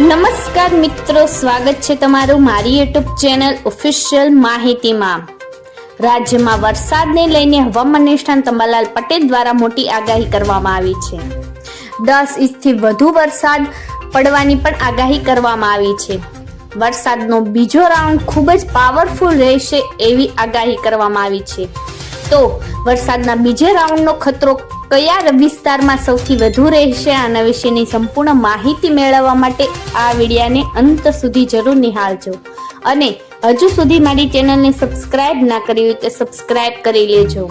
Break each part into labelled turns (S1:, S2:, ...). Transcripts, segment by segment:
S1: નમસ્કાર મિત્રો, સ્વાગત છે તમારું મારી યુટ્યુબ ચેનલ ઓફિશિયલ માહિતીમાં. રાજ્યમાં વરસાદને લઈને હવામાન નિષ્ણાંત અંબાલાલ પટેલ દ્વારા મોટી આગાહી કરવામાં આવી છે. દસ ઇંચથી વધુ વરસાદ પડવાની પણ આગાહી કરવામાં આવી છે. વરસાદનો બીજો રાઉન્ડ ખૂબ જ પાવરફુલ રહેશે એવી આગાહી કરવામાં આવી છે. તો વરસાદના બીજા રાઉન્ડનો ખતરો કયા વિસ્તારમાં સૌથી વધુ રહેશે આના વિશેની સંપૂર્ણ માહિતી મેળવવા માટે આ વિડીયાને અંત સુધી જરૂર નિહાળજો. અને હજુ સુધી મારી ચેનલને સબસ્ક્રાઇબ ના કરી હોય તો સબસ્ક્રાઇબ કરી લેજો.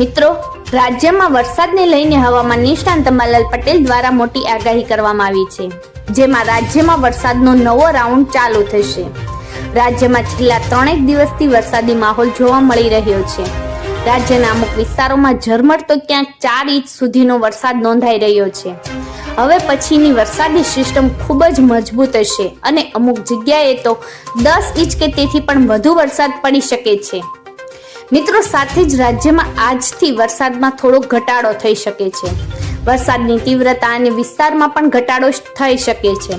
S1: મિત્રો, રાજ્યમાં વરસાદને લઈને હવામાન નિષ્ણાંત અંબાલાલ પટેલ દ્વારા મોટી આગાહી કરવામાં આવી છે, જેમાં રાજ્યમાં વરસાદનો નવો રાઉન્ડ ચાલુ થશે. રાજ્યમાં છેલ્લા ત્રણેક દિવસથી વરસાદી માહોલ જોવા મળી રહ્યો છે. રાજ્યના અમુક વિસ્તારોમાં ઝરમર તો ક્યાંક ચાર ઇંચ સુધીનો વરસાદ નોંધાઈ રહ્યો છે. હવે પછીની વરસાદી સિસ્ટમ ખૂબ જ મજબૂત હશે અને અમુક જગ્યાએ તો દસ ઇંચ કે તેથી પણ વધુ વરસાદ પડી શકે છે. મિત્રો, સાથે જ રાજ્યમાં આજથી વરસાદમાં થોડો ઘટાડો થઈ શકે છે. વરસાદની તીવ્રતા અને વિસ્તારમાં પણ ઘટાડો થઈ શકે છે.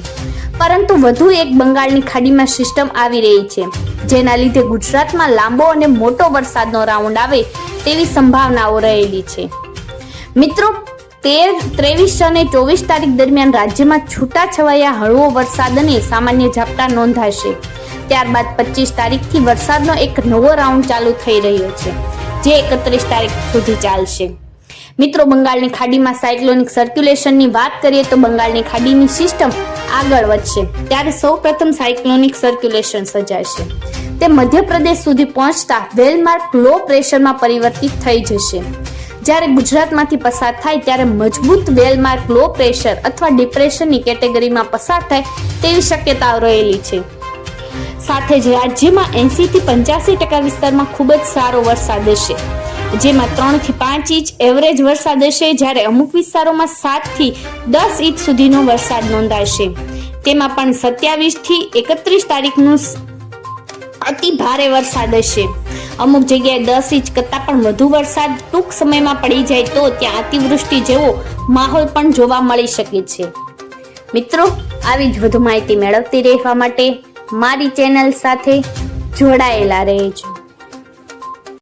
S1: પરંતુ વધુ એક બંગાળની ખાડીમાં સિસ્ટમ આવી રહી છે, જેના લીધે ગુજરાતમાં લાંબો અને મોટો વરસાદનો રાઉન્ડ આવે તેવી સંભાવનાઓ રહેલી છે. મિત્રો, તેર, ત્રેવીસ અને ચોવીસ તારીખ દરમિયાન રાજ્યમાં છૂટાછવાયા હળવો વરસાદ અને સામાન્ય ઝાપટા નોંધાશે. ત્યારબાદ પચીસ તારીખથી વરસાદનો એક નવો રાઉન્ડ ચાલુ થઈ રહ્યો છે, જે એકત્રીસ તારીખ સુધી ચાલશે. મિત્રો, બંગાળની ખાડીમાં સાયક્લોનિક સર્ક્યુલેશનની વાત કરીએ તો બંગાળની ખાડીની સિસ્ટમ આગળ વધશે. ત્યારે સૌ પ્રથમ સાયક્લોનિક સર્ક્યુલેશન સર્જાશે. તે મધ્યપ્રદેશ સુધી પહોંચતા વેલમાર્ક લો પ્રેશરમાં પરિવર્તિત થઈ જશે. જ્યારે ગુજરાતમાંથી પસાર થાય ત્યારે મજબૂત વેલમાર્ક લો પ્રેશર અથવા ડિપ્રેશનની કેટેગરીમાં પસાર થાય તેવી શક્યતાઓ રહેલી છે. સાથે જ રાજ્યમાં એંસી થી પંચ્યાસી ટકા વિસ્તારમાં ખૂબ જ સારો વરસાદ હશે. જેમાં ત્રણથી પાંચ ઇંચ એવરેજ વરસાદ હશે જ્યારે અમુક વિસ્તારોમાં સાતથી દસ ઇંચ સુધીનો વરસાદ નોંધાશે. તેમાં પણ સત્યાવીસથી એકત્રીસ તારીખનું અતિ ભારે વરસાદ હશે. અમુક જગ્યાએ દસ ઇંચ કરતાં પણ વધુ વરસાદ ટૂંક સમયમાં પડી જાય તો ત્યાં અતિવૃષ્ટિ જેવો માહોલ પણ જોવા મળી શકે છે. મિત્રો, આવી જ વધુ માહિતી મેળવતી રહેવા માટે મારી ચેનલ સાથે જોડાયેલા રહેજો.